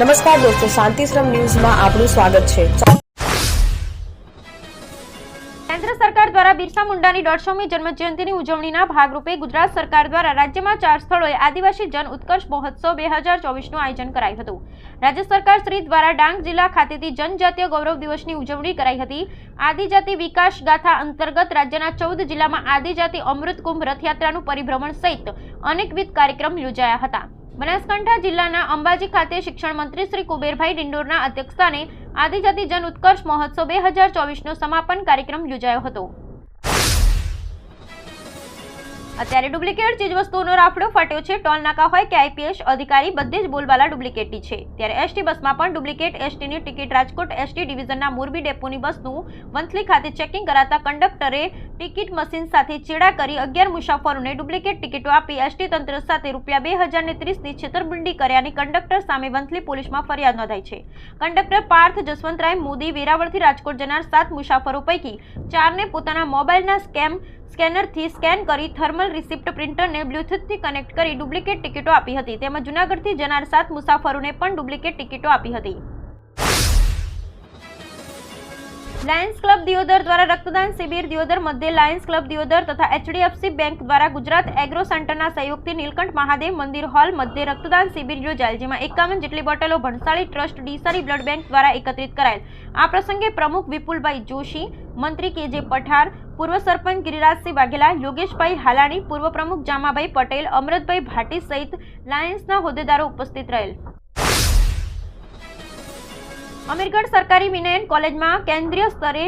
નમસ્કાર દોસ્તો, શાંતિશ્રમ ન્યૂઝમાં આપનું સ્વાગત છે. કેન્દ્ર સરકાર દ્વારા બિરસા મુંડાની દોઢસોમી જન્મજયંતિની ઉજવણીના ભાગરૂપે ગુજરાત સરકાર દ્વારા રાજ્યમાં ચાર સ્થળોએ આદિવાસી જન ઉત્કર્ષ મહોત્સવ બે હજાર ચોવીસનું આયોજન કરાયું હતું. રાજ્ય સરકાર શ્રી દ્વારા ડાંગ જિલ્લા ખાતેથી જનજાતીય ગૌરવ દિવસની ઉજવણી કરાઈ હતી. આદિજાતિ વિકાસ ગાથા અંતર્ગત રાજ્યના ચૌદ જિલ્લામાં આદિજાતિ અમૃત કુંભ રથયાત્રાનું પરિભ્રમણ સહિત અનેકવિધ કાર્યક્રમ યોજાયા હતા. બનાસકાંઠા જિલ્લાના અંબાજી ખાતે શિક્ષણ મંત્રી શ્રી કુબેરભાઈ ડિંડોરના અધ્યક્ષસ્થાને આદિજાતિ જન ઉત્કર્ષ મહોત્સવ બે હજાર સમાપન કાર્યક્રમ યોજાયો હતો. અત્યારે ડુપ્લિકેટ ચીજવસ્તુઓનો રાફડો ફાટ્યો છે. ટોલ નાકા હોય કે આઈપીએસ અધિકારી, બધે જ બોલબાલા ડુપ્લિકેટની છે. ત્યારે એસટી બસમાં પણ ડુપ્લિકેટ એસટીની ટિકિટ રાજકોટ એસટી ડિવિઝનના મોરબી ડેપોની બસનું વંથલી ખાતે ચેકિંગ કરાતા કંડક્ટરે ટિકિટ મશીન સાથે ચેડા કરી અગિયાર મુસાફરોને ડુપ્લિકેટ ટિકિટો આપી એસટી તંત્ર સાથે રૂપિયા બે હજારને ત્રીસની છેતરપિંડી કર્યાની કંડક્ટર સામે વંથલી પોલીસમાં ફરિયાદ નોંધાઈ છે. કંડક્ટર પાર્થ જસવંતરાય મોદી વેરાવળથી રાજકોટ જનાર સાત મુસાફરો પૈકી ચારને પોતાના મોબાઈલના સ્કેમ, સ્કેનરથી સ્કેન કરી થર્મલ રિસિપ્ટ પ્રિન્ટરને બ્લૂટૂથથી કનેક્ટ કરી ડુપ્લિકેટ ટિકિટો આપી હતી. તેમજ જૂનાગઢથી જનાર સાત મુસાફરોને પણ ડુપ્લિકેટ ટિકિટો આપી હતી. લાયન્સ ક્લબ દિયોદર દ્વારા રક્તદાન શિબિર દિયોદર મધ્ય લાયન્સ ક્લબ દિયોદર તથા એચડીએફસી બેંક દ્વારા ગુજરાત એગ્રો સેન્ટરના સહયોગથી નીલકંઠ મહાદેવ મંદિર હોલ મધ્ય રક્તદાન શિબિર યોજાયેલ, જેમાં એકાવન જેટલી બોટલો ભણસાળી ટ્રસ્ટ ડીસારી બ્લડ બેંક દ્વારા એકત્રિત કરાયેલ. આ પ્રસંગે પ્રમુખ વિપુલભાઈ જોશી, મંત્રી કે જે પઠાર, પૂર્વ સરપંચ ગિરિરાજસિંહ વાઘેલા, યોગેશભાઈ હાલાણી, પૂર્વ પ્રમુખ જામાભાઈ પટેલ અમૃતભાઈ ભાટી સહિત લાયન્સના હોદ્દેદારો ઉપસ્થિત રહેલ. અમીરગઢ સરકારી વિનયન કોલેજમાં કેન્દ્રીય સ્તરે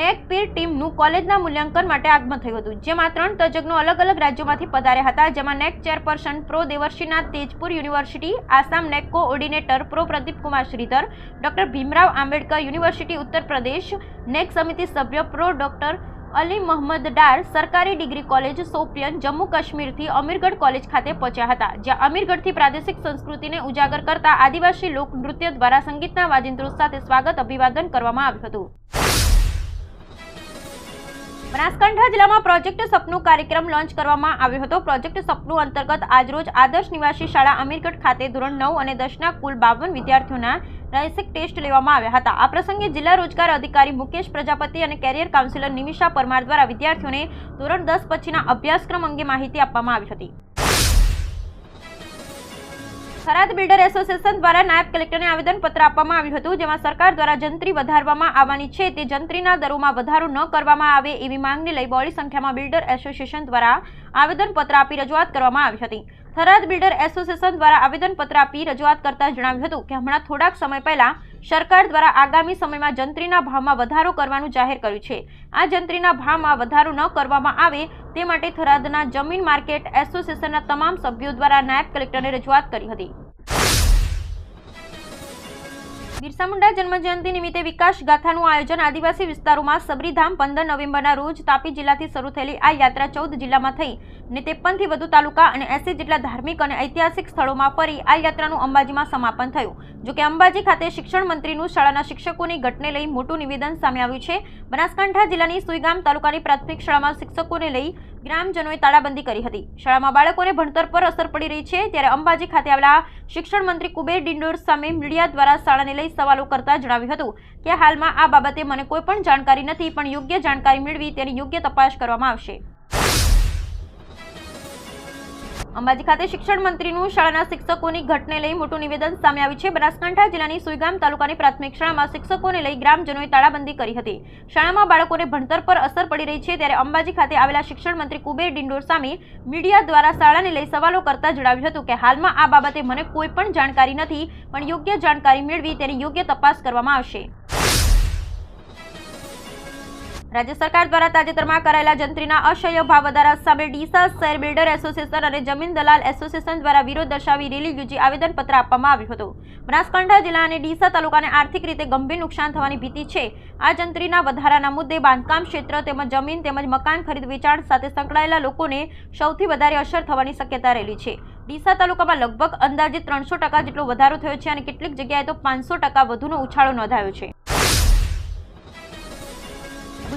નેક પીર ટીમનું કોલેજના મૂલ્યાંકન માટે આગમન થયું હતું, જેમાં ત્રણ તજજ્ઞો અલગ અલગ રાજ્યોમાંથી પધાર્યા હતા, જેમાં NAAC chairperson pro Devarshinath Tezpur university, Assam NAAC coordinator pro Pradeepkumar Shridhar, doctor Bhimrao Ambedkar university Uttar Pradesh, NAAC સમિતિ સભ્ય પ્રો ડોક્ટર અલી મહમદ ડાર સરકારી ડિગ્રી કોલેજ સોપિયન જમ્મુ કાશ્મીરથી અમીરગઢ કોલેજ ખાતે પહોંચ્યા હતા, જ્યાં અમીરગઢથી પ્રાદેશિક સંસ્કૃતિને ઉજાગર કરતા આદિવાસી લોક નૃત્ય દ્વારા સંગીતના વાજિંત્રો સાથે સ્વાગત અભિવાદન કરવામાં આવ્યું હતું. બનાસકાંઠા જિલ્લામાં પ્રોજેક્ટ સપનું કાર્યક્રમ લોન્ચ કરવામાં આવ્યો હતો. પ્રોજેક્ટ સપનું અંતર્ગત આજરોજ આદર્શ નિવાસી શાળા અમીરગઢ ખાતે ધોરણ નવ અને દસના કુલ બાવન વિદ્યાર્થીઓના રાયસિક ટેસ્ટ લેવામાં આવ્યા હતા. આ પ્રસંગે જિલ્લા રોજગાર અધિકારી મુકેશ પ્રજાપતિ અને કેરિયર કાઉન્સિલર નિમિષા પરમાર દ્વારા વિદ્યાર્થીઓને ધોરણ દસ પછીના અભ્યાસક્રમ અંગે માહિતી આપવામાં આવી હતી. થરાદ બિલ્ડર એસોસિએશન દ્વારા નાયબ કલેક્ટરને આવેદનપત્ર આપવામાં આવ્યું હતું, જેમાં સરકાર દ્વારા જંત્રી વધારવામાં આવવાની છે. તે જંત્રીના દરોમાં વધારો ન કરવામાં આવે એવી માંગને લઈ બહોળી સંખ્યામાં બિલ્ડર એસોસિએશન દ્વારા આવેદનપત્ર આપી રજૂઆત કરવામાં આવી હતી. થરાદ બિલ્ડર એસોસિએશન દ્વારા આવેદનપત્ર આપી રજૂઆત કરતા જણાવ્યું હતું કે હમણાં થોડાક સમય પહેલા સરકાર દ્વારા આગામી સમયમાં જંત્રીના ભાવમાં વધારો કરવાનું જાહેર કર્યું છે. આ જંત્રીના ભાવમાં વધારો ન કરવામાં આવે તે માટે થરાદના જમીન માર્કેટ એસોસિએશનના તમામ સભ્યો દ્વારા નાયબ કલેક્ટરને રજૂઆત કરી હતી. બિરસા મુંડા જન્મજયંતિ નિમિત્તે વિકાસ ગાથાનું આયોજન આદિવાસી વિસ્તારોમાં સબરીધામ પંદર નવેમ્બરના રોજ તાપી જિલ્લાથી શરૂ થયેલી આ યાત્રા ચૌદ જિલ્લામાં થઈ. ને ત્રેપનથી વધુ તાલુકા અને એસી જેટલા ધાર્મિક અને ઐતિહાસિક સ્થળોમાં ફરી આ યાત્રાનું અંબાજીમાં સમાપન થયું. જોકે અંબાજી ખાતે શિક્ષણ મંત્રીનું શાળાના શિક્ષકોની ઘટને લઈ મોટું નિવેદન સામે આવ્યું છે. બનાસકાંઠા જિલ્લાની સુઈગામ તાલુકાની પ્રાથમિક શાળામાં શિક્ષકોને લઈ ગ્રામજનોએ તાળાબંધી કરી હતી. શાળામાં બાળકોને ભણતર પર અસર પડી રહી છે, ત્યારે અંબાજી ખાતે આવેલા શિક્ષણ મંત્રી કુબેર ડિંડોર સામે મીડિયા દ્વારા શાળાને લઈ સવાલો કરતા જણાવ્યું હતું કે હાલમાં આ બાબતે મને કોઈ પણ જાણકારી નથી, પણ યોગ્ય જાણકારી મેળવી તેની યોગ્ય તપાસ કરવામાં આવશે. અંબાજી ખાતે શિક્ષણ મંત્રીનું શાળાના શિક્ષકોની ઘટને લઈ મોટું નિવેદન સામે આવ્યું છે. બનાસકાંઠા જિલ્લાની સુઈગામ તાલુકાની પ્રાથમિક શાળામાં શિક્ષકોને લઈ ગ્રામજનોએ તાળાબંધી કરી હતી. શાળામાં બાળકોને ભણતર પર અસર પડી રહી છે ત્યારે અંબાજી ખાતે આવેલા શિક્ષણ મંત્રી કુબેર ડિંડોર સામે મીડિયા દ્વારા શાળાને લઈ સવાલો કરતા જણાવ્યું હતું કે હાલમાં આ બાબતે મને કોઈ પણ જાણકારી નથી, પણ યોગ્ય જાણકારી મેળવી તેની યોગ્ય તપાસ કરવામાં આવશે. રાજ્ય સરકાર દ્વારા તાજેતરમાં કરાયેલા જંત્રીના અસહ્ય ભાવ વધારા સામે ડીસા શહેર બિલ્ડર એસોસિએશન અને જમીન દલાલ એસોસિએશન દ્વારા વિરોધ દર્શાવી રેલી યોજી આવેદનપત્ર આપવામાં આવ્યું હતું. બનાસકાંઠા જિલ્લા અને ડીસા તાલુકાને આર્થિક રીતે ગંભીર નુકસાન થવાની ભીતિ છે. આ જંત્રીના વધારાના મુદ્દે બાંધકામ ક્ષેત્ર તેમજ જમીન તેમજ મકાન ખરીદ વેચાણ સાથે સંકળાયેલા લોકોને સૌથી વધારે અસર થવાની શક્યતા રહેલી છે. ડીસા તાલુકામાં લગભગ અંદાજે ત્રણસો ટકા જેટલો વધારો થયો છે અને કેટલીક જગ્યાએ તો પાંચસો ટકા વધુનો ઉછાળો નોંધાયો છે.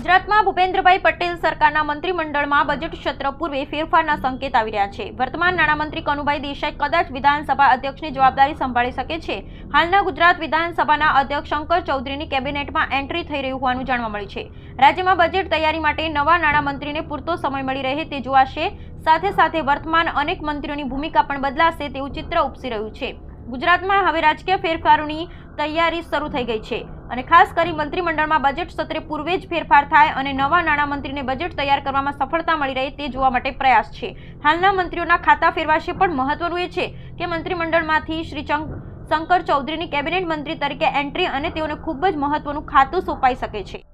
ગુજરાતમાં ભૂપેન્દ્રભાઈ પટેલ સરકારના મંત્રીમંડળમાં બજેટ સત્ર પૂર્વે ફેરફારના સંકેત આવી રહ્યા છે. વર્તમાન નાણામંત્રી કનુભાઈ દેસાઈ કદાચ વિધાનસભા અધ્યક્ષની જવાબદારી સંભાળી શકે છે. હાલના ગુજરાત વિધાનસભાના અધ્યક્ષ શંકર ચૌધરીની કેબિનેટમાં એન્ટ્રી થઈ રહી હોવાનું જાણવા મળ્યું છે. રાજ્યમાં બજેટ તૈયારી માટે નવા નાણામંત્રીને પૂરતો સમય મળી રહે તે જોવાશે. સાથે સાથે વર્તમાન અનેક મંત્રીઓની ભૂમિકા પણ બદલાશે તેવું ચિત્ર ઉપસી રહ્યું છે. ગુજરાતમાં હવે રાજકીય ફેરફારોની તૈયારી શરૂ થઈ ગઈ છે. અને ખાસ કરી મંત્રીમંડળમાં બજેટ સત્રે પૂર્વે જ ફેરફાર થાય અને નવા નાણામંત્રીને બજેટ તૈયાર કરવામાં સફળતા મળી રહે તે જોવા માટે પ્રયાસ છે. હાલના મંત્રીઓના ખાતા ફેરવાશે પણ મહત્વનું એ છે કે મંત્રીમંડળમાંથી શ્રી ચંક, શંકર ચૌધરીની કેબિનેટ મંત્રી તરીકે એન્ટ્રી અને તેઓને ખૂબ જ મહત્વનું ખાતું સોંપાઈ શકે છે.